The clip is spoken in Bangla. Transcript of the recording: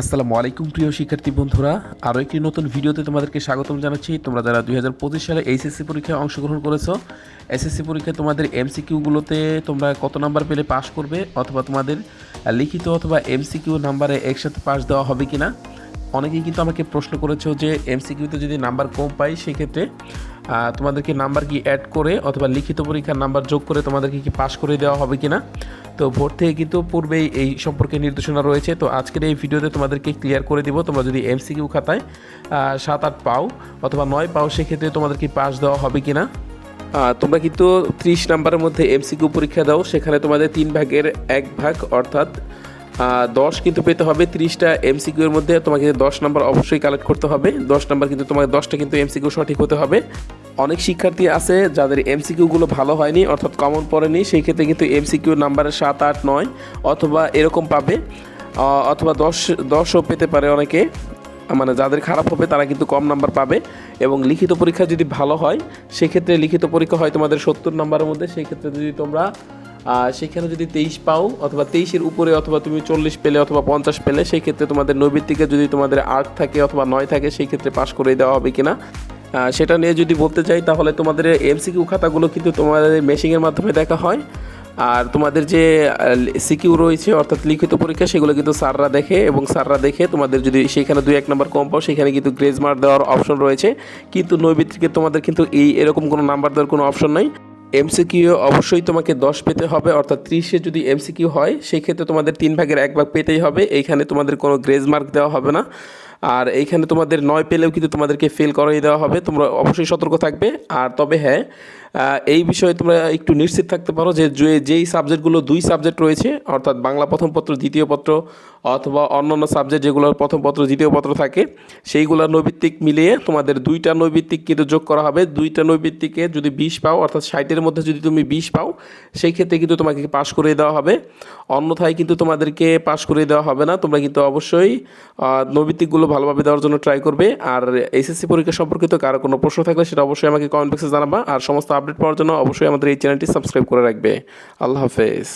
আসসালামু আলাইকুম, প্রিয় শিক্ষার্থী বন্ধুরা। আরও একটি নতুন ভিডিওতে তোমাদেরকে স্বাগতম জানাচ্ছি। তোমরা যারা দুই হাজার পঁচিশ সালে এইচএসসি পরীক্ষায় অংশগ্রহণ করেছ এসএসসি পরীক্ষায় তোমাদের এমসিকিউগুলোতে তোমরা কত নাম্বার পেলে পাস করবে, অথবা তোমাদের লিখিত অথবা এমসিকিউ নাম্বারে একসাথে পাস দেওয়া হবে কি না অনেকেই কিন্তু আমাকে প্রশ্ন করেছ যে এমসিকিউতে যদি নাম্বার কম পাই, সেক্ষেত্রে তোমাদেরকে নাম্বার কি অ্যাড করে অথবা লিখিত পরীক্ষার নাম্বার যোগ করে তোমাদেরকে কি পাস করে দেওয়া হবে কিনা? তো ভোট থেকে কিন্তু পূর্বেই এই সম্পর্কে নির্দেশনা রয়েছে। তো আজকের এই ভিডিওতে তোমাদেরকে ক্লিয়ার করে দিব। তোমরা যদি এমসিকিউ খাতায় সাত আট পাও অথবা নয় পাও সেক্ষেত্রে তোমাদেরকে পাস দেওয়া হবে কিনা? আহ, তোমরা কিন্তু ত্রিশ নাম্বারের মধ্যে এমসিকিউ পরীক্ষা দাও। সেখানে তোমাদের তিন ভাগের এক ভাগ অর্থাৎ দশ কিন্তু পেতে হবে, তিরিশটা এমসিকিউ এর মধ্যে তোমাকে দশ নাম্বার অবশ্যই কালেক্ট করতে হবে। দশ নাম্বার কিন্তু তোমাকে দশটা কিন্তু এমসিকিউ সঠিক হতে হবে। অনেক শিক্ষার্থী আছে যাদের এমসিকিউগুলো ভালো হয়নি, অর্থাৎ কমন পড়েনি, সেই ক্ষেত্রে কিন্তু এমসিকিউ নাম্বারের সাত, আট, নয় অথবা এরকম পাবে। অথবা দশ, দশও পেতে পারে অনেকে। মানে যাদের খারাপ হবে, তারা কিন্তু কম নাম্বার পাবে। এবং লিখিত পরীক্ষা যদি ভালো হয়, সেক্ষেত্রে লিখিত পরীক্ষা হয় তোমাদের সত্তর নাম্বারের মধ্যে সেই ক্ষেত্রে যদি তোমরা সেখানে যদি তেইশ পাও অথবা তেইশের উপরে অথবা তুমি চল্লিশ পেলে অথবা পঞ্চাশ পেলে সেই ক্ষেত্রে তোমাদের নৈবিত্তিকে যদি তোমাদের আট থাকে অথবা নয় থাকে সেই ক্ষেত্রে পাশ করে দেওয়া হবে কিনা? সেটা নিয়ে যদি বলতে চাই, তাহলে তোমাদের এমসিকিউ খাতাগুলো কিন্তু তোমাদের মেশিংয়ের মাধ্যমে দেখা হয়। আর তোমাদের যে সিকিউ রয়েছে, অর্থাৎ লিখিত পরীক্ষা, সেগুলো কিন্তু স্যাররা দেখে এবং স্যাররা দেখে তোমাদের যদি সেখানে দুই এক নম্বর কম পাও, সেখানে কিন্তু গ্রেজ মার্ক দেওয়ার অপশন রয়েছে। কিন্তু নৈবিত্রিকে তোমাদের কিন্তু এই এরকম কোনো নাম্বার দেওয়ার কোনো অপশন নাই। এমসিকিউ অবশ্যই তোমাকে দশ পেতে হবে, অর্থাৎ ত্রিশে যদি এমসিকিউ হয় সেই ক্ষেত্রে তোমাদের তিন ভাগের এক ভাগ পেতেই হবে। এইখানে তোমাদের কোনো গ্রেজ মার্ক দেওয়া হবে না। আর এইখানে তোমাদের নয় পেলেও কিন্তু তোমাদেরকে ফেল করাই দেওয়া হবে। তোমরা অবশ্যই সতর্ক থাকবে। আর তবে হ্যাঁ এই বিষয়ে তোমরা একটু নিশ্চিত থাকতে পারো যে যেই সাবজেক্টগুলো দুই সাবজেক্ট রয়েছে, অর্থাৎ বাংলা প্রথম পত্র, দ্বিতীয় পত্র অথবা অন্যান্য সাবজেক্ট যেগুলোর প্রথম পত্র, দ্বিতীয় পত্র থাকে, সেইগুলো নৈবিত্তিক মিলিয়ে তোমাদের দুইটা নৈবিত্তিক কিন্তু যোগ করা হবে। দুইটা নৈবিত্তিকে যদি বিশ পাও, অর্থাৎ ষাটের মধ্যে যদি তুমি বিশ পাও, সেই ক্ষেত্রে কিন্তু তোমাকে পাশ করে দেওয়া হবে। অন্যথায় কিন্তু তোমাদেরকে পাশ করে দেওয়া হবে না। তোমরা কিন্তু অবশ্যই নৈবিত্তিকগুলো ভালোভাবে দেওয়ার জন্য ট্রাই করবে। আর এসএসসি পরীক্ষা সম্পর্কিত কারও কোনো প্রশ্ন থাকলে সেটা অবশ্যই আমাকে কমেন্ট বক্সে জানাবা। আর সমস্ত আপডেট পাওয়ার জন্য অবশ্যই আমাদের এই চ্যানেলটি সাবস্ক্রাইব করে রাখবে। আল্লাহ হাফেজ।